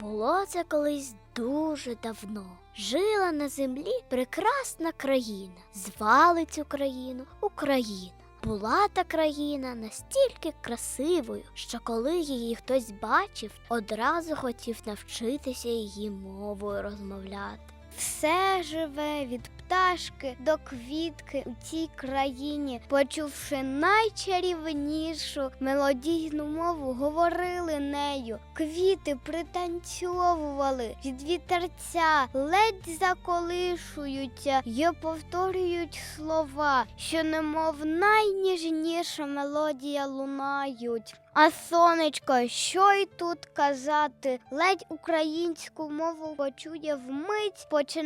Було це колись дуже давно. Жила на землі прекрасна країна. Звали цю країну Україна. Була та країна настільки красивою, що коли її хтось бачив, одразу хотів навчитися її мовою розмовляти. Все живе від пташки до квітки у цій країні, почувши найчарівнішу мелодійну мову, говорили нею. Квіти пританцьовували від вітерця, ледь заколишуються й повторюють слова, що немов найніжніша мелодія лунають. А сонечко, що й тут казати, ледь українську мову почує вмить, починає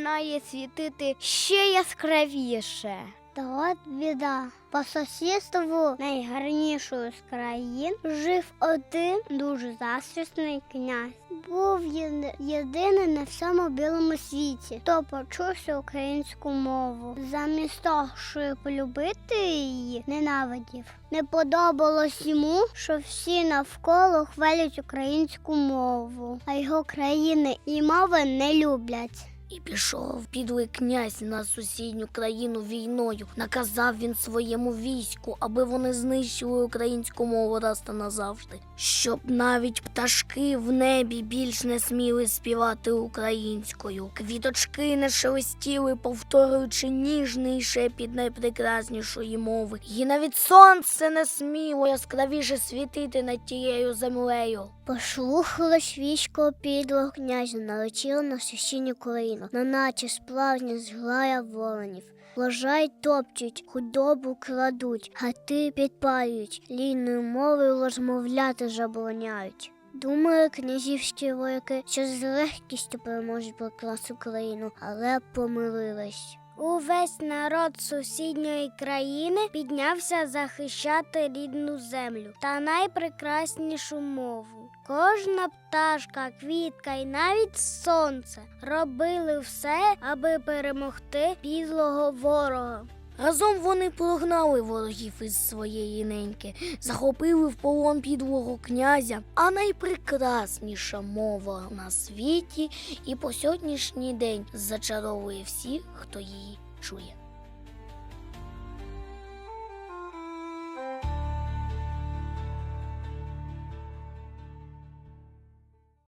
світити ще яскравіше. Та от біда. По сусідству найгарнішою з країн жив один дуже засвісний князь. Був єди- єдиний на всьому білому світі, хто почувся українську мову. Замість того, щоб полюбити її, ненавидів. Не подобалось йому, що всі навколо хвалять українську мову, а його країни і мови не люблять. І пішов підлий князь на сусідню країну війною. Наказав він своєму війську, аби вони знищили українську мову раз та назавжди, щоб навіть пташки в небі більш не сміли співати українською. Квіточки не шелестіли, повторюючи ніжний шепіт найпрекраснішої мови. І навіть сонце не сміло яскравіше світити над тією землею. Послухалось військо підлого князя, налетіло на сусідню країну, на наче справжня зграя воронів. Вважай топчуть, худобу крадуть, гати підпалюють, лінною мовою розмовляти забороняють. Думаю, князівські вояки, що з легкістю переможуть прекрасну країну, але помилились. Увесь народ сусідньої країни піднявся захищати рідну землю та найпрекраснішу мову. Кожна пташка, квітка і навіть сонце робили все, аби перемогти підлого ворога. Разом вони прогнали ворогів із своєї неньки, захопили в полон підлого князя, а найпрекрасніша мова на світі і по сьогоднішній день зачаровує всіх, хто її чує.